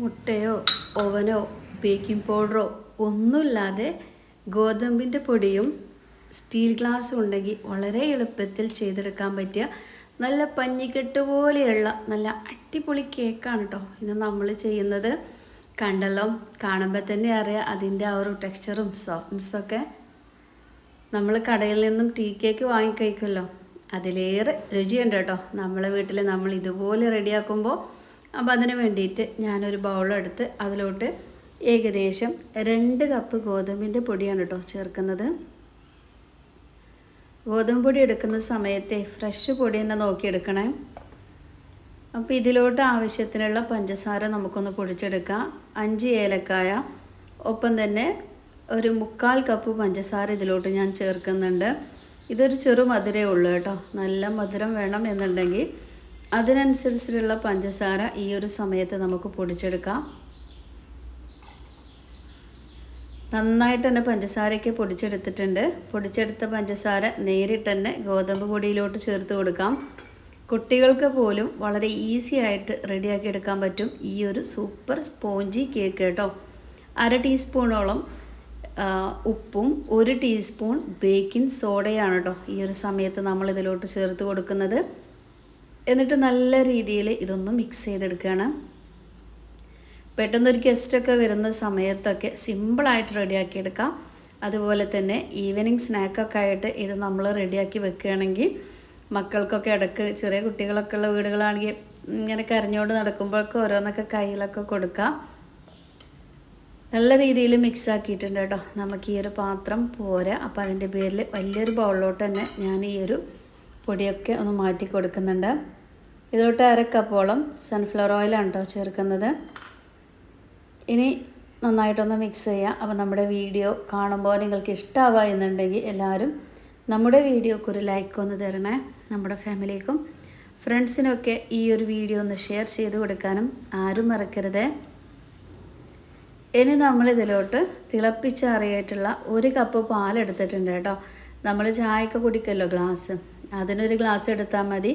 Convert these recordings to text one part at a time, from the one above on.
മുട്ടയോ ഓവനോ baking പൗഡറോ ഒന്നുമില്ലാതെ ഗോതമ്പിന്റെ പൊടിയും സ്റ്റീൽ ഗ്ലാസ്സും ഉണ്ടെങ്കിൽ വളരെ എളുപ്പത്തിൽ ചെയ്തെടുക്കാൻ പറ്റിയ നല്ല പഞ്ഞിക്കെട്ട് പോലെയുള്ള നല്ല അടിപൊളി കേക്കാണ് കേട്ടോ ഇന്ന് നമ്മൾ ചെയ്യുന്നത്. കണ്ടല്ലോ? കാണുമ്പോൾ തന്നെ അറിയാം അതിന്റെ ആ ഒരു ടെക്സ്ചറും സോഫ്റ്റ്നെസ്സൊക്കെ നമ്മൾ കടയിൽ നിന്നും ടീ കേക്ക് വാങ്ങിക്കഴിക്കുമല്ലോ? അതിലേറെ രുചിയുണ്ട് കേട്ടോ നമ്മളെ വീട്ടിൽ നമ്മൾ ഇതുപോലെ റെഡിയാക്കുമ്പോൾ അപ്പോൾ അതിന് വേണ്ടിയിട്ട് ഞാനൊരു ബൗളെടുത്ത് അതിലോട്ട് ഏകദേശം രണ്ട് കപ്പ് ഗോതമ്പിന്റെ പൊടിയാണ് കേട്ടോ ചേർക്കുന്നത്. ഗോതമ്പ് പൊടി എടുക്കുന്ന സമയത്തെ ഫ്രഷ് പൊടി തന്നെ നോക്കിയെടുക്കണേ അപ്പോൾ ഇതിലോട്ട് ആവശ്യത്തിനുള്ള പഞ്ചസാര നമുക്കൊന്ന് പൊടിച്ചെടുക്കാം. അഞ്ച് ഏലക്കായ ഒപ്പം തന്നെ ഒരു മുക്കാൽ കപ്പ് പഞ്ചസാര ഇതിലോട്ട് ഞാൻ ചേർക്കുന്നുണ്ട്. ഇതൊരു ചെറു മധുരമേ ഉള്ളൂ കേട്ടോ. നല്ല മധുരം വേണം എന്നുണ്ടെങ്കിൽ അതിനനുസരിച്ചിട്ടുള്ള പഞ്ചസാര ഈ ഒരു സമയത്ത് നമുക്ക് പൊടിച്ചെടുക്കാം. നന്നായിട്ട് തന്നെ പഞ്ചസാരയ്ക്ക് പൊടിച്ചെടുത്തിട്ടുണ്ട്. പൊടിച്ചെടുത്ത പഞ്ചസാര നേരിട്ട് തന്നെ ഗോതമ്പ് പൊടിയിലോട്ട് ചേർത്ത് കൊടുക്കാം. കുട്ടികൾക്ക് പോലും വളരെ ഈസി ആയിട്ട് റെഡിയാക്കി എടുക്കാൻ പറ്റും ഈ ഒരു സൂപ്പർ സ്പോഞ്ചി കേക്ക് കേട്ടോ. അര ടീസ്പൂണോളം ഉപ്പും ഒരു ടീസ്പൂൺ ബേക്കിംഗ് സോഡയാണ് കേട്ടോ ഈ ഒരു സമയത്ത് നമ്മൾ ഇതിലോട്ട് ചേർത്ത് കൊടുക്കുന്നത്. എന്നിട്ട് നല്ല രീതിയിൽ ഇതൊന്ന് മിക്സ് ചെയ്തെടുക്കുകയാണ്. പെട്ടെന്നൊരു ഗസ്റ്റൊക്കെ വരുന്ന സമയത്തൊക്കെ സിമ്പിളായിട്ട് റെഡിയാക്കി എടുക്കാം. അതുപോലെ തന്നെ ഈവനിങ് സ്നാക്കൊക്കെ ആയിട്ട് ഇത് നമ്മൾ റെഡിയാക്കി വെക്കുകയാണെങ്കിൽ മക്കൾക്കൊക്കെ ഇടയ്ക്ക് ചെറിയ കുട്ടികളൊക്കെ ഉള്ള വീടുകളാണെങ്കിൽ ഇങ്ങനെ കരഞ്ഞുകൊണ്ട് നടക്കുമ്പോഴൊക്കെ ഓരോന്നൊക്കെ കയ്യിലൊക്കെ കൊടുക്കാം. നല്ല രീതിയിൽ മിക്സ് ആക്കിയിട്ടുണ്ട് കേട്ടോ. നമുക്ക് ഈ ഒരു പാത്രം പോരാ. അപ്പോൾ അതിന്റെ പേരിൽ വലിയൊരു ബൗളിലോട്ട് തന്നെ ഞാൻ ഈ ഒരു പൊടിയൊക്കെ ഒന്ന് മാറ്റി കൊടുക്കുന്നുണ്ട്. ഇതിലോട്ട് അര കപ്പോളം സൺഫ്ലവർ ഓയിലാണ് കേട്ടോ ചേർക്കുന്നത്. ഇനി നന്നായിട്ടൊന്ന് മിക്സ് ചെയ്യുക അപ്പോൾ നമ്മുടെ വീഡിയോ കാണുമ്പോൾ നിങ്ങൾക്ക് ഇഷ്ടമാവുക എന്നുണ്ടെങ്കിൽ എല്ലാവരും നമ്മുടെ വീഡിയോക്ക് ഒരു ലൈക്ക് ഒന്ന് തരണേ. നമ്മുടെ ഫാമിലിക്കും ഫ്രണ്ട്സിനൊക്കെ ഈ ഒരു വീഡിയോ ഒന്ന് ഷെയർ ചെയ്ത് കൊടുക്കാനും ആരും മറക്കരുത്. ഇനി നമ്മളിതിലോട്ട് തിളപ്പിച്ചാറിയായിട്ടുള്ള ഒരു കപ്പ് പാലെടുത്തിട്ടുണ്ട് കേട്ടോ. നമ്മൾ ചായയൊക്കെ കുടിക്കല്ലോ ഗ്ലാസ് അതിനൊരു ഗ്ലാസ് എടുത്താൽ മതി.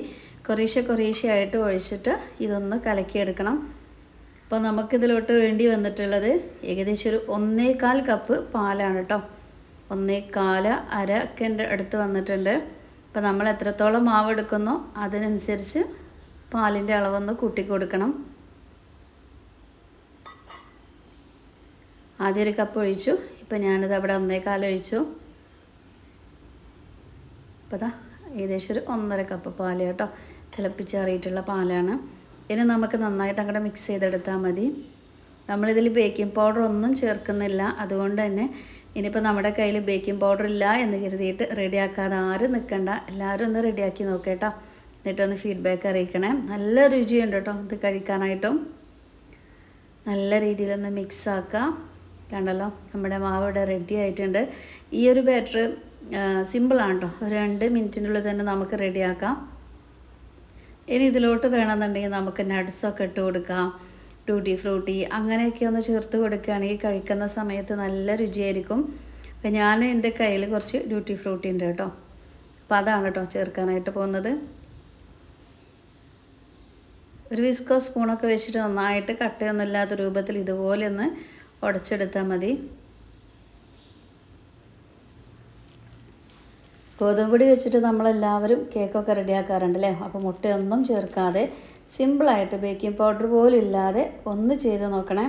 കുറേശ്ശെ കുറേശ്ശെ ആയിട്ട് ഒഴിച്ചിട്ട് ഇതൊന്ന് കലക്കിയെടുക്കണം. അപ്പോൾ നമുക്കിതിലോട്ട് വേണ്ടി വന്നിട്ടുള്ളത് ഏകദേശം ഒരു ഒന്നേകാൽ കപ്പ് പാലാണ് കേട്ടോ ഒന്നേകാല അര ഒക്കെ അടുത്ത് വന്നിട്ടുണ്ട്. അപ്പോൾ നമ്മൾ എത്രത്തോളം മാവ് എടുക്കുന്നോ അതിനനുസരിച്ച് പാലിന്റെ അളവൊന്ന് കൂട്ടിക്കൊടുക്കണം. ആദ്യം ഒരു കപ്പ് ഒഴിച്ചു. ഇപ്പം ഞാനിത് അവിടെ ഒന്നേകാലം ഒഴിച്ചു. അപ്പോൾ ഏകദേശം ഒരു ഒന്നര കപ്പ് പാൽ കേട്ടോ. തിളപ്പിച്ചാറിയിട്ടുള്ള പാലാണ്. ഇനി നമുക്ക് നന്നായിട്ട് അങ്ങോട്ട് മിക്സ് ചെയ്തെടുത്താൽ മതി. നമ്മളിതിൽ ബേക്കിംഗ് പൗഡർ ഒന്നും ചേർക്കുന്നില്ല. അതുകൊണ്ട് തന്നെ ഇനിയിപ്പോൾ നമ്മുടെ കയ്യിൽ ബേക്കിംഗ് പൗഡർ ഇല്ല എന്ന് കരുതിയിട്ട് റെഡിയാക്കാതെ ആരും നിൽക്കണ്ട എല്ലാവരും ഒന്ന് റെഡിയാക്കി നോക്കേട്ടോ. എന്നിട്ടൊന്ന് ഫീഡ്ബാക്ക് അറിയിക്കണേ. നല്ല രുചിയുണ്ട് കേട്ടോ ഇത് കഴിക്കാനായിട്ടും. നല്ല രീതിയിലൊന്ന് മിക്സ് ആക്കാം. കണ്ടല്ലോ? നമ്മുടെ മാവ് ഇവിടെ റെഡി ആയിട്ടുണ്ട്. ഈ ഒരു ബാറ്റർ സിമ്പിളാണ് കേട്ടോ രണ്ട് മിനിറ്റിനുള്ളിൽ തന്നെ നമുക്ക് റെഡിയാക്കാം ഇനി ഇതിലോട്ട് വേണമെന്നുണ്ടെങ്കിൽ നമുക്ക് നട്ട്സൊക്കെ ഇട്ട് കൊടുക്കാം. ടൂട്ടി ഫ്രൂട്ടി അങ്ങനെയൊക്കെ ഒന്ന് ചേർത്ത് കൊടുക്കുകയാണെങ്കിൽ കഴിക്കുന്ന സമയത്ത് നല്ല രുചിയായിരിക്കും. അപ്പം ഞാൻ എന്റെ കയ്യിൽ കുറച്ച് ഡ്യൂട്ടി ഫ്രൂട്ടി ഉണ്ട് കേട്ടോ. അപ്പോൾ അതാണ് കേട്ടോ ചേർക്കാനായിട്ട് പോകുന്നത്. ഒരു വിസ്കോ സ്പൂണൊക്കെ വെച്ചിട്ട് നന്നായിട്ട് കട്ടയൊന്നുമില്ലാത്ത രൂപത്തിൽ ഇതുപോലെ ഒന്ന് ഉടച്ചെടുത്താൽ മതി. ഗോതമ്പൊടി വെച്ചിട്ട് നമ്മളെല്ലാവരും കേക്കൊക്കെ റെഡിയാക്കാറുണ്ട് അല്ലേ അപ്പോൾ മുട്ടയൊന്നും ചേർക്കാതെ സിമ്പിളായിട്ട് ബേക്കിംഗ് പൗഡർ പോലും ഇല്ലാതെ ഒന്ന് ചെയ്ത് നോക്കണേ.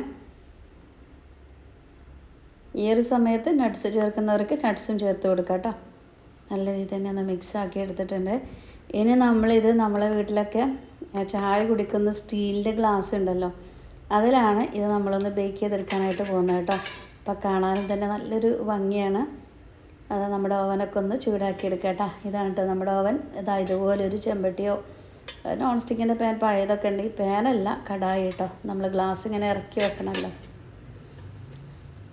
ഈ ഒരു സമയത്ത് നട്ട്സ് ചേർക്കുന്നവർക്ക് നട്ട്സും ചേർത്ത് കൊടുക്കാം കേട്ടോ. നല്ല രീതിയിൽ തന്നെ ഒന്ന് മിക്സ് ആക്കി എടുത്തിട്ടുണ്ട്. ഇനി നമ്മളിത് നമ്മളെ വീട്ടിലൊക്കെ ചായ കുടിക്കുന്ന സ്റ്റീലിന്റെ ഗ്ലാസ് ഉണ്ടല്ലോ അതിലാണ് ഇത് നമ്മളൊന്ന് ബേക്ക് ചെയ്തെടുക്കാനായിട്ട് പോകുന്നത് കേട്ടോ. അപ്പോൾ കാണാനും തന്നെ നല്ലൊരു ഭംഗിയാണ്. അത് നമ്മുടെ ഓവനൊക്കെ ഒന്ന് ചൂടാക്കി എടുക്കട്ടോ ഇതാണ് കേട്ടോ നമ്മുടെ ഓവൻ. ഇതാ ഇതുപോലെ ഒരു ചെമ്പട്ടിയോ നോൺ സ്റ്റിക്കിന്റെ പാൻ പഴയതൊക്കെ ഉണ്ടെങ്കിൽ പാനല്ല കടായി കേട്ടോ നമ്മൾ ഗ്ലാസ് ഇങ്ങനെ ഇറക്കി വെക്കണമല്ലോ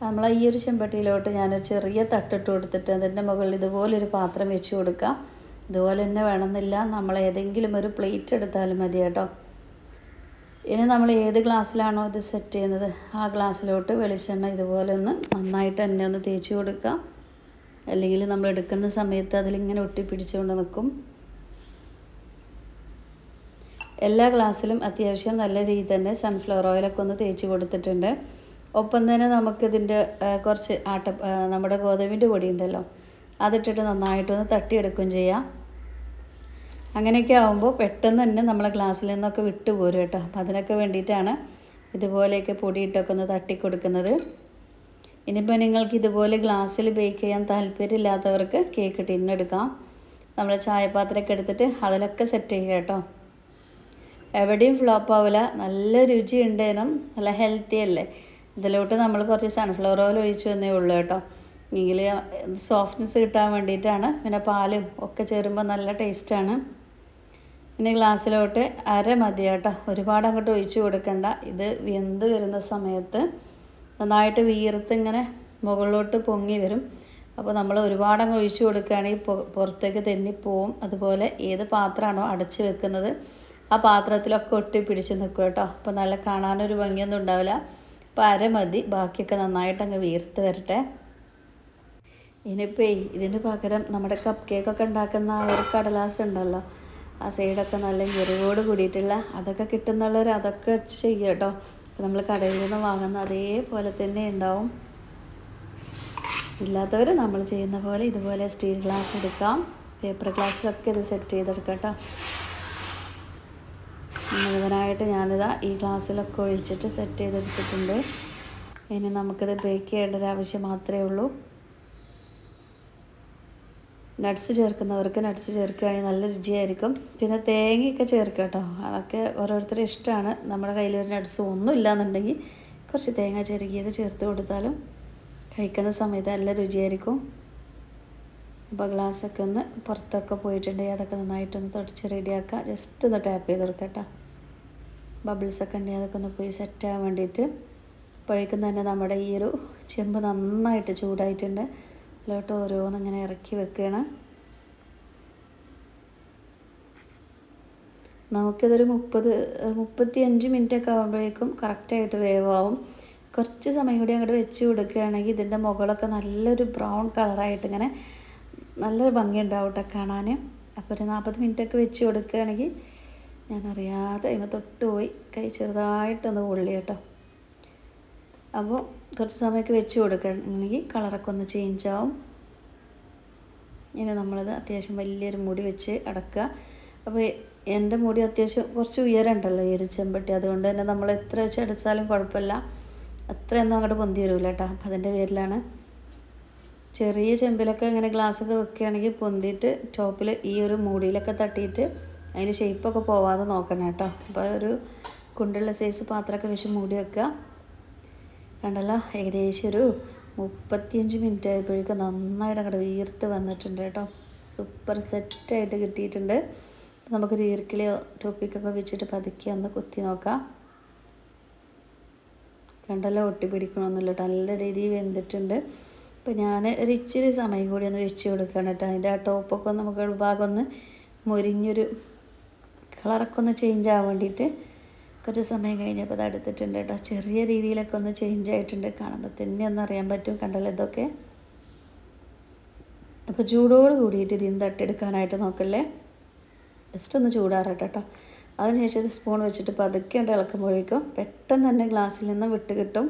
നമ്മൾ ഈ ഒരു ചെമ്പട്ടിയിലോട്ട് ഞാനൊരു ചെറിയ തട്ടിട്ട് കൊടുത്തിട്ട് അതിന്റെ മുകളിൽ ഇതുപോലൊരു പാത്രം വെച്ച് കൊടുക്കാം. ഇതുപോലെ തന്നെ വേണമെന്നില്ല. നമ്മൾ ഏതെങ്കിലും ഒരു പ്ലേറ്റ് എടുത്താലും മതി കേട്ടോ. ഇനി നമ്മൾ ഏത് ഗ്ലാസ്സിലാണോ ഇത് സെറ്റ് ചെയ്യുന്നത്? ആ ഗ്ലാസ്സിലോട്ട് വെളിച്ചെണ്ണ ഇതുപോലെ ഒന്ന് നന്നായിട്ട് തന്നെ ഒന്ന് തേച്ച് കൊടുക്കാം. അല്ലെങ്കിൽ നമ്മൾ എടുക്കുന്ന സമയത്ത് അതിലിങ്ങനെ ഒട്ടിപ്പിടിച്ചുകൊണ്ട് നിൽക്കും. എല്ലാ ഗ്ലാസ്സിലും അത്യാവശ്യം നല്ല രീതിയിൽ തന്നെ സൺഫ്ലവർ ഓയിലൊക്കെ ഒന്ന് തേച്ച് കൊടുത്തിട്ടുണ്ട്. ഒപ്പം തന്നെ നമുക്കിതിന്റെ കുറച്ച് ആട്ട നമ്മുടെ ഗോതമ്പിന്റെ പൊടി ഉണ്ടല്ലോ അതിട്ടിട്ട് നന്നായിട്ടൊന്ന് തട്ടിയെടുക്കുകയും ചെയ്യാം. അങ്ങനെയൊക്കെ ആകുമ്പോൾ പെട്ടെന്ന് തന്നെ നമ്മളെ ഗ്ലാസ്സിൽ നിന്നൊക്കെ വിട്ടുപോരും കേട്ടോ. അപ്പം അതിനൊക്കെ വേണ്ടിയിട്ടാണ് ഇതുപോലെയൊക്കെ പൊടിയിട്ടൊക്കെ ഒന്ന് തട്ടി കൊടുക്കുന്നത് ഇനിയിപ്പോൾ നിങ്ങൾക്ക് ഇതുപോലെ ഗ്ലാസ്സിൽ ബേക്ക് ചെയ്യാൻ താല്പര്യമില്ലാത്തവർക്ക് കേക്ക് ടിന്നെടുക്കാം. നമ്മൾ ചായപാത്രമൊക്കെ എടുത്തിട്ട് അതിലൊക്കെ സെറ്റ് ചെയ്യുക കേട്ടോ. എവിടെയും ഫ്ലോപ്പ് ആവില്ല നല്ല രുചി ഉണ്ടേനും നല്ല ഹെൽത്തി അല്ലേ? ഇതിലോട്ട് നമ്മൾ കുറച്ച് സൺഫ്ലവർ ഓയിൽ ഒഴിച്ചു തന്നേ ഉള്ളൂ കേട്ടോ. എങ്കിൽ സോഫ്റ്റ്നെസ് കിട്ടാൻ വേണ്ടിയിട്ടാണ്. പിന്നെ പാലും ഒക്കെ ചേരുമ്പോൾ നല്ല ടേസ്റ്റാണ് പിന്നെ ഗ്ലാസ്സിലോട്ട് അര മതി കേട്ടോ. ഒരുപാട് അങ്ങോട്ട് ഒഴിച്ചു കൊടുക്കണ്ട. ഇത് വെന്ത് വരുന്ന സമയത്ത് നന്നായിട്ട് വീർത്ത് ഇങ്ങനെ മുകളിലോട്ട് പൊങ്ങി വരും. അപ്പോൾ നമ്മൾ ഒരുപാട് അങ്ങ് ഒഴിച്ചു കൊടുക്കുകയാണെങ്കിൽ പുറത്തേക്ക് തെന്നിപ്പോവും. അതുപോലെ ഏത് പാത്രമാണോ അടച്ചു വെക്കുന്നത് ആ പാത്രത്തിലൊക്കെ ഒട്ടി പിടിച്ച് നിൽക്കും കേട്ടോ. അപ്പോൾ നല്ല കാണാനൊരു ഭംഗിയൊന്നും ഉണ്ടാവില്ല. അപ്പോൾ അര മതി. ബാക്കിയൊക്കെ നന്നായിട്ട് അങ്ങ് വീർത്ത് വരട്ടെ. ഇനിയിപ്പോൾ ഇതിന് പകരം നമ്മുടെ കപ്പ് കേക്കൊക്കെ ഉണ്ടാക്കുന്ന ആ ഒരു കടലാസ് ഉണ്ടല്ലോ. ആ സൈഡൊക്കെ നല്ല എരിവോട് കൂടിയിട്ടുള്ള അതൊക്കെ കിട്ടുന്നുള്ളവർ അതൊക്കെ വെച്ച് ചെയ്യുക കേട്ടോ. അപ്പോൾ നമ്മൾ കടയിൽ നിന്ന് വാങ്ങുന്ന അതേപോലെ തന്നെ ഉണ്ടാവും. ഇല്ലാത്തവർ നമ്മൾ ചെയ്യുന്ന പോലെ ഇതുപോലെ സ്റ്റീൽ ഗ്ലാസ് എടുക്കാം. പേപ്പർ ഗ്ലാസ്സിലൊക്കെ ഇത് സെറ്റ് ചെയ്തെടുക്കാം കേട്ടോ. മുഴുവനായിട്ട് ഞാനിതാ ഈ ഗ്ലാസ്സിലൊക്കെ ഒഴിച്ചിട്ട് സെറ്റ് ചെയ്തെടുത്തിട്ടുണ്ട്. ഇനി നമുക്കിത് ബേക്ക് ചെയ്യേണ്ട ഒരു ആവശ്യം മാത്രമേ ഉള്ളൂ. നട്ട്സ് ചേർക്കുന്നവർക്ക് നട്ട്സ് ചേർക്കുകയാണെങ്കിൽ നല്ല രുചിയായിരിക്കും. പിന്നെ തേങ്ങയൊക്കെ ചേർക്കുക കേട്ടോ. അതൊക്കെ ഓരോരുത്തരുടെ ഇഷ്ടമാണ്. നമ്മുടെ കയ്യിൽ ഒരു നട്ട്സ് ഒന്നും ഇല്ലാന്നുണ്ടെങ്കിൽ കുറച്ച് തേങ്ങ ചെറുകിയത് ചേർത്ത് കൊടുത്താലും കഴിക്കുന്ന സമയത്ത് നല്ല രുചിയായിരിക്കും. അപ്പോൾ ഗ്ലാസ്സൊക്കെ ഒന്ന് പുറത്തൊക്കെ പോയിട്ടുണ്ടെങ്കിൽ അതൊക്കെ നന്നായിട്ടൊന്ന് തുടച്ച് റെഡിയാക്കുക. ജസ്റ്റ് ഒന്ന് ടാപ്പ് ചെയ്ത് കൊടുക്കുക കേട്ടോ. ബബിൾസൊക്കെ ഉണ്ടെങ്കിൽ അതൊക്കെ ഒന്ന് പോയി സെറ്റ് ആവാൻ വേണ്ടിയിട്ട്. അപ്പോഴേക്കും തന്നെ നമ്മുടെ ഈ ഒരു ചെമ്പ് നന്നായിട്ട് ചൂടായിട്ടുണ്ട്. അതിലോട്ട് ഓരോന്ന് ഇങ്ങനെ ഇറക്കി വെക്കുകയാണ് നമുക്കിതൊരു മുപ്പത് മുപ്പത്തി അഞ്ച് മിനിറ്റ് ഒക്കെ ആകുമ്പോഴേക്കും കറക്റ്റായിട്ട് വേവാവും. കുറച്ച് സമയം കൂടി അങ്ങോട്ട് വെച്ച് കൊടുക്കുകയാണെങ്കിൽ ഇതിന്റെ മുകളൊക്കെ നല്ലൊരു ബ്രൗൺ കളറായിട്ട് ഇങ്ങനെ നല്ലൊരു ഭംഗിയുണ്ടാവും കേട്ടോ കാണാൻ. അപ്പോൾ ഒരു നാൽപ്പത് മിനിറ്റൊക്കെ വെച്ച് കൊടുക്കുകയാണെങ്കിൽ ഞാനറിയാതെ അതിന് തൊട്ട് പോയി കൈ ചെറുതായിട്ടൊന്ന് പൊള്ളി കേട്ടോ അപ്പോൾ കുറച്ച് സമയമൊക്കെ വെച്ച് കൊടുക്കണമെങ്കിൽ കളറൊക്കെ ഒന്ന് ചേഞ്ച് ആവും. ഇനി നമ്മളത് അത്യാവശ്യം വലിയൊരു മുടി വെച്ച് അടക്കുക. അപ്പോൾ എന്റെ മുടി അത്യാവശ്യം കുറച്ച് ഉയരമുണ്ടല്ലോ ഈ ഒരു ചെമ്പട്ടി. അതുകൊണ്ട് തന്നെ നമ്മൾ എത്ര വെച്ച് അടിച്ചാലും കുഴപ്പമില്ല. അത്രയൊന്നും അങ്ങോട്ട് പൊന്തി വരില്ല കേട്ടോ. അപ്പം അതിന്റെ പേരിലാണ് ചെറിയ ചെമ്പിലൊക്കെ ഇങ്ങനെ ഗ്ലാസ്സൊക്കെ വെക്കുകയാണെങ്കിൽ പൊന്തിയിട്ട് ടോപ്പിൽ ഈ ഒരു മൂടിയിലൊക്കെ തട്ടിയിട്ട് അതിന് ഷേപ്പൊക്കെ പോവാതെ നോക്കണം കേട്ടോ. അപ്പോൾ ഒരു കുണ്ടുള്ള സൈസ് പാത്രമൊക്കെ വെച്ച് മൂടി വെക്കുക. കണ്ടല്ലോ? ഏകദേശം ഒരു മുപ്പത്തിയഞ്ച് മിനിറ്റ് ആയപ്പോഴേക്കും നന്നായിട്ട് അങ്ങോട്ട് വീർത്ത് വന്നിട്ടുണ്ട് കേട്ടോ. സൂപ്പർ സെറ്റായിട്ട് കിട്ടിയിട്ടുണ്ട്. നമുക്കൊരു ഈർക്കിളിയോ ടോപ്പിക്കൊക്കെ വെച്ചിട്ട് പതുക്കി ഒന്ന് കുത്തി നോക്കാം. കണ്ടല്ലോ? ഒട്ടി പിടിക്കണമെന്നില്ല നല്ല രീതിയിൽ വെന്തിട്ടുണ്ട്. അപ്പോൾ ഞാൻ ഒരു ഇച്ചിരി സമയം കൂടി ഒന്ന് വെച്ച് കൊടുക്കുകയാണ് കേട്ടോ. അതിന്റെ ആ ടോപ്പൊക്കെ നമുക്ക് ഭാഗം ഒന്ന് മുരിഞ്ഞൊരു കളറൊക്കെ ഒന്ന് ചേഞ്ച് ആവാൻ വേണ്ടിയിട്ട് കുറച്ച് സമയം കഴിഞ്ഞപ്പോൾ അത് എടുത്തിട്ടുണ്ട് കേട്ടോ. ചെറിയ രീതിയിലൊക്കെ ഒന്ന് ചേഞ്ച് ആയിട്ടുണ്ട്. കാണുമ്പോൾ തന്നെ ഒന്ന് അറിയാൻ പറ്റും. കണ്ടല്ലോ ഇതൊക്കെ. അപ്പോൾ ചൂടോട് കൂടിയിട്ട് ഇതിന് തട്ടിയെടുക്കാനായിട്ട് നോക്കല്ലേ? ജസ്റ്റ് ഒന്ന് ചൂടാറട്ടെ കേട്ടോ. അതിനുശേഷം ഒരു സ്പൂൺ വെച്ചിട്ട് പതുക്കെ ഉണ്ട് ഇളക്കുമ്പോഴേക്കും പെട്ടെന്ന് തന്നെ ഗ്ലാസ്സിൽ നിന്ന് വിട്ട് കിട്ടും.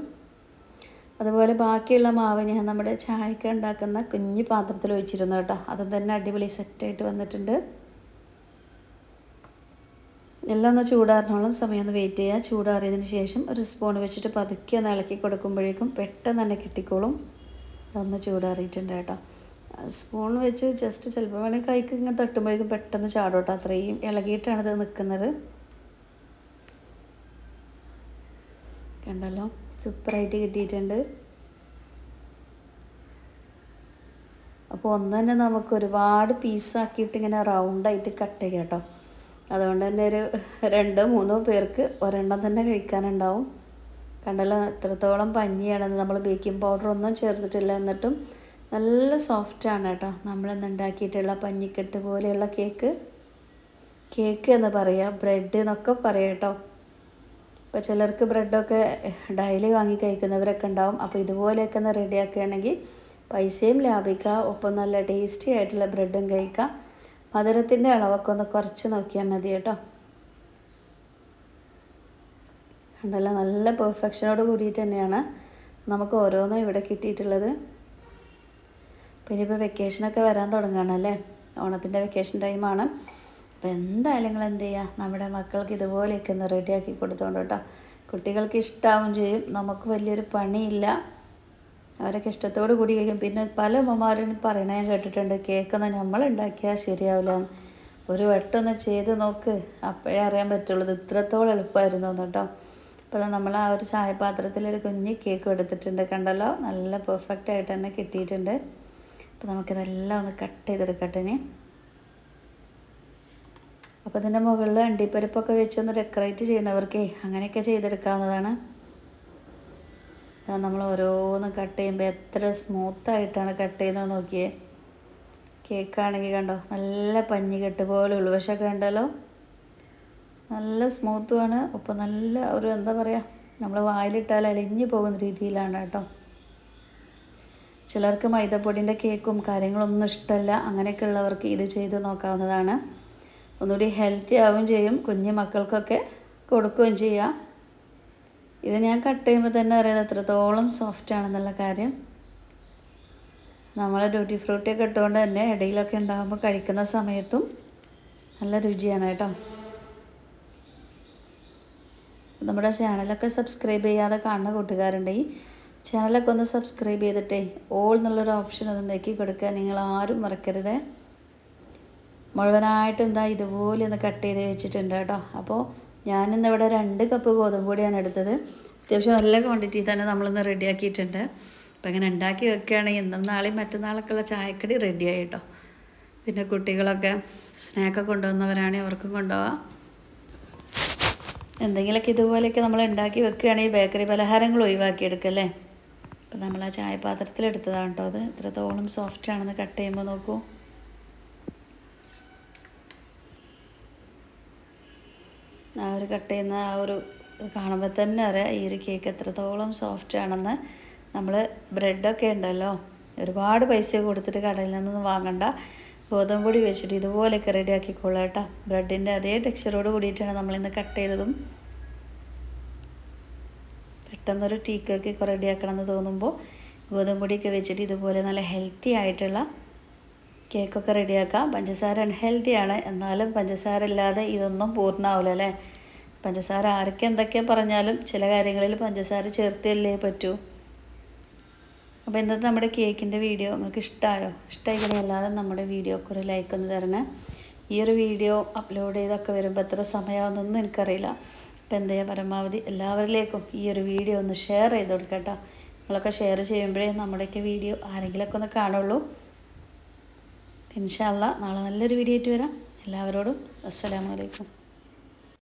അതുപോലെ ബാക്കിയുള്ള മാവ് ഞാൻ നമ്മുടെ ചായക്ക് ഉണ്ടാക്കുന്ന കുഞ്ഞു പാത്രത്തിൽ ഒഴിച്ചിരുന്നു കേട്ടോ. അതും തന്നെ അടിപൊളി സെറ്റായിട്ട് വന്നിട്ടുണ്ട്. എല്ലാം ഒന്ന് ചൂടാറിനോളം സമയം ഒന്ന് വെയിറ്റ് ചെയ്യുക. ചൂടാറിയതിന് ശേഷം ഒരു സ്പൂൺ വെച്ചിട്ട് പതുക്കെ ഒന്ന് ഇളക്കി കൊടുക്കുമ്പോഴേക്കും പെട്ടെന്ന് തന്നെ കിട്ടിക്കോളും. അതൊന്ന് ചൂടാറിയിട്ടുണ്ട് കേട്ടോ. സ്പൂൺ വെച്ച് ജസ്റ്റ് ചിലപ്പോൾ വേണമെങ്കിൽ കൈക്ക് ഇങ്ങനെ തട്ടുമ്പോഴേക്കും പെട്ടെന്ന് ചാടോട്ടോ അത്രയും ഇളകിയിട്ടാണ് ഇത് നിൽക്കുന്നത്. കണ്ടല്ലോ? സൂപ്പറായിട്ട് കിട്ടിയിട്ടുണ്ട്. അപ്പോൾ ഒന്ന് തന്നെ നമുക്ക് ഒരുപാട് പീസാക്കിയിട്ട് ഇങ്ങനെ റൗണ്ടായിട്ട് കട്ട് ചെയ്യാം കേട്ടോ. അതുകൊണ്ട് തന്നെ ഒരു രണ്ടോ മൂന്നോ പേർക്ക് ഒരെണ്ണം തന്നെ കഴിക്കാനുണ്ടാവും. കണ്ടല്ലോ എത്രത്തോളം പഞ്ഞിയാണെന്ന്. നമ്മൾ ബേക്കിംഗ് പൗഡർ ഒന്നും ചേർത്തിട്ടില്ല. എന്നിട്ടും നല്ല സോഫ്റ്റ് ആണ് കേട്ടോ. നമ്മളിന്ന് ഉണ്ടാക്കിയിട്ടുള്ള പഞ്ഞിക്കെട്ട് പോലെയുള്ള കേക്ക്. കേക്ക് എന്ന് പറയുക ബ്രെഡ് എന്നൊക്കെ പറയാം കേട്ടോ. ഇപ്പോൾ ചിലർക്ക് ബ്രെഡൊക്കെ ഡെയിലി വാങ്ങി കഴിക്കുന്നവരൊക്കെ ഉണ്ടാവും. അപ്പോൾ ഇതുപോലെയൊക്കെ ഒന്ന് റെഡിയാക്കുകയാണെങ്കിൽ പൈസയും ലാഭിക്കുക ഒപ്പം നല്ല ടേസ്റ്റി ആയിട്ടുള്ള ബ്രെഡും കഴിക്കാം. മധുരത്തിന്റെ അളവൊക്കെ ഒന്ന് കുറച്ച് നോക്കിയാൽ മതി കേട്ടോ. കണ്ടല്ലോ നല്ല പെർഫെക്ഷനോട് കൂടിയിട്ട് തന്നെയാണ് നമുക്ക് ഓരോന്നും ഇവിടെ കിട്ടിയിട്ടുള്ളത്. പിന്നെ ഇപ്പോൾ വെക്കേഷനൊക്കെ വരാൻ തുടങ്ങുകയാണല്ലേ ഓണത്തിന്റെ വെക്കേഷൻ ടൈമാണ് അപ്പോൾ എന്തായാലും നിങ്ങൾ എന്ത് ചെയ്യുക നമ്മുടെ മക്കൾക്ക് ഇതുപോലെയൊക്കെ ഒന്ന് റെഡിയാക്കി കൊടുത്തോണ്ട് കേട്ടോ. കുട്ടികൾക്ക് ഇഷ്ടാവും ചെയ്യും. നമുക്ക് വലിയൊരു പണിയില്ല. അവരൊക്കെ ഇഷ്ടത്തോട് കൂടി കഴിക്കും. പിന്നെ പല അമ്മമാരും പറയണ ഞാൻ കേട്ടിട്ടുണ്ട് കേൾക്കുന്ന നമ്മൾ ഉണ്ടാക്കിയാൽ ശരിയാവില്ല. ഒരു വട്ടമൊന്ന് ചെയ്ത് നോക്ക്. അപ്പോഴേ അറിയാൻ പറ്റുള്ളൂ. ഇത് ഇത്രത്തോളം എളുപ്പമായിരുന്നു കേട്ടോ. അപ്പോൾ നമ്മൾ ആ ഒരു ചായപാത്രത്തിൽ ഒരു കുഞ്ഞ് കേക്ക് എടുത്തിട്ടുണ്ട് കണ്ടല്ലോ. നല്ല പെർഫെക്റ്റ് ആയിട്ട് തന്നെ കിട്ടിയിട്ടുണ്ട്. അപ്പോൾ നമുക്കിതെല്ലാം ഒന്ന് കട്ട് ചെയ്തെടുക്കട്ടെ ഇനി. അപ്പോൾ ഇതിന്റെ മുകളിൽ അണ്ടിപ്പരിപ്പൊക്കെ വെച്ച് ഒന്ന് ഡെക്കറേറ്റ് ചെയ്യണവർക്ക് അങ്ങനെയൊക്കെ ചെയ്തെടുക്കാവുന്നതാണ്. നമ്മൾ ഓരോന്ന് കട്ട് ചെയ്യുമ്പോൾ എത്ര സ്മൂത്തായിട്ടാണ് കട്ട് ചെയ്യുന്നത് നോക്കിയേ. കേക്കാണെങ്കിൽ കണ്ടോ നല്ല പഞ്ഞി കെട്ട് പോലെ ഉൾവശമൊക്കെ കണ്ടല്ലോ നല്ല സ്മൂത്തുമാണ് ഇപ്പം നല്ല ഒരു എന്താ പറയുക നമ്മൾ വായിലിട്ടാൽ അലിഞ്ഞു പോകുന്ന രീതിയിലാണ് കേട്ടോ. ചിലർക്ക് മൈദപ്പൊടിന്റെ കേക്കും കാര്യങ്ങളൊന്നും ഇഷ്ടമല്ല അങ്ങനെയൊക്കെ ഉള്ളവർക്ക് ഇത് ചെയ്ത് നോക്കാവുന്നതാണ്. ഒന്നുകൂടി ഹെൽത്തി ആവുകയും ചെയ്യും. കുഞ്ഞു മക്കൾക്കൊക്കെ കൊടുക്കുകയും ചെയ്യാം. ഇത് ഞാൻ കട്ട് ചെയ്യുമ്പോൾ തന്നെ അറിയാം എത്രത്തോളം സോഫ്റ്റ് ആണെന്നുള്ള കാര്യം. നമ്മൾ ഡ്യൂട്ടി ഫ്രൂട്ടിയൊക്കെ ഇട്ടുകൊണ്ട് തന്നെ ഇടയിലൊക്കെ ഉണ്ടാകുമ്പോൾ കഴിക്കുന്ന സമയത്തും നല്ല രുചിയാണ് കേട്ടോ. നമ്മുടെ ചാനലൊക്കെ സബ്സ്ക്രൈബ് ചെയ്യാതെ കാണുന്ന കൂട്ടുകാരുണ്ടെങ്കിൽ ചാനലൊക്കെ ഒന്ന് സബ്സ്ക്രൈബ് ചെയ്തിട്ടേ ഓൾ എന്നുള്ളൊരു ഓപ്ഷൻ ഒന്ന് നീക്കി കൊടുക്കുക. നിങ്ങൾ ആരും മറക്കരുത്. മുഴുവനായിട്ട് എന്താ ഇതുപോലെ ഒന്ന് കട്ട് ചെയ്ത് വെച്ചിട്ടുണ്ട് കേട്ടോ. അപ്പോൾ ഞാനിന്ന് ഇവിടെ രണ്ട് കപ്പ് ഗോതമ്പ് പൊടിയാണ് എടുത്തത്. അത്യാവശ്യം നല്ല ക്വാണ്ടിറ്റി തന്നെ നമ്മളിന്ന് റെഡിയാക്കിയിട്ടുണ്ട് അപ്പം ഇങ്ങനെ ഉണ്ടാക്കി വെക്കുകയാണെങ്കിൽ ഇന്നും നാളെയും മറ്റന്നാളൊക്കെയുള്ള ചായക്കടി റെഡിയായി കേട്ടോ പിന്നെ കുട്ടികളൊക്കെ സ്നാക്കൊക്കെ കൊണ്ടുവന്നവരാണെങ്കിൽ അവർക്കും കൊണ്ടുപോകാം എന്തെങ്കിലുമൊക്കെ ഇതുപോലെയൊക്കെ നമ്മൾ ഉണ്ടാക്കി വെക്കുകയാണെങ്കിൽ ബേക്കറി പലഹാരങ്ങൾ ഒഴിവാക്കിയെടുക്കല്ലേ അപ്പം നമ്മൾ ആ ചായപാത്രത്തിലെടുത്തതാണ് കേട്ടോ അത്. ഇത്രത്തോളം സോഫ്റ്റ് ആണെന്ന് കട്ട് ചെയ്യുമ്പോൾ നോക്കൂ. ആ ഒരു കട്ട് ചെയ്യുന്ന ആ ഒരു കാണുമ്പോൾ തന്നെ അറിയാം ഈ ഒരു കേക്ക് എത്രത്തോളം സോഫ്റ്റ് ആണെന്ന്. നമ്മൾ ബ്രെഡൊക്കെ ഉണ്ടല്ലോ ഒരുപാട് പൈസ കൊടുത്തിട്ട് കടയിൽ നിന്നൊന്നും വാങ്ങണ്ട. ഗോതമ്പ് പൊടി വെച്ചിട്ട് ഇതുപോലെയൊക്കെ റെഡി ആക്കിക്കോളാം കേട്ടോ. ബ്രെഡിന്റെ അതേ ടെക്സ്ചറോട് കൂടിയിട്ടാണ് നമ്മളിന്ന് കട്ട് ചെയ്തതും. പെട്ടെന്നൊരു ടീ കേക്ക് റെഡി ആക്കണം എന്ന് തോന്നുമ്പോൾ ഗോതമ്പ് പൊടിയൊക്കെ വെച്ചിട്ട് ഇതുപോലെ നല്ല ഹെൽത്തി ആയിട്ടുള്ള കേക്കൊക്കെ റെഡിയാക്കാം. പഞ്ചസാര അൺഹെൽത്തിയാണ് എന്നാലും പഞ്ചസാര ഇല്ലാതെ ഇതൊന്നും പൂർണമാവില്ല അല്ലേ? പഞ്ചസാര ആരൊക്കെ എന്തൊക്കെ പറഞ്ഞാലും ചില കാര്യങ്ങളിൽ പഞ്ചസാര ചേർത്തല്ലേ പറ്റൂ. അപ്പോൾ ഇന്നത്തെ നമ്മുടെ കേക്കിന്റെ വീഡിയോ നിങ്ങൾക്ക് ഇഷ്ടമായോ ഇഷ്ടമായിക്കണേ എല്ലാവരും നമ്മുടെ വീഡിയോക്ക് ഒരു ലൈക്ക് ഒന്ന് തരണം. ഈ ഒരു വീഡിയോ അപ്ലോഡ് ചെയ്തൊക്കെ വരുമ്പോൾ എത്ര സമയമാവുന്നൊന്നും എനിക്കറിയില്ല. അപ്പോൾ എന്ത് ചെയ്യാം? പരമാവധി എല്ലാവരിലേക്കും ഈ ഒരു വീഡിയോ ഒന്ന് ഷെയർ ചെയ്ത് കൊടുക്കട്ടോ. നിങ്ങളൊക്കെ ഷെയർ ചെയ്യുമ്പോഴേ നമ്മുടെയൊക്കെ വീഡിയോ ആരെങ്കിലുമൊക്കെ ഒന്ന് കാണുള്ളൂ. ഇൻഷാല്ല നാളെ നല്ലൊരു വീഡിയോ ആയിട്ട് വരാം. എല്ലാവരോടും അസ്സലാമലൈക്കും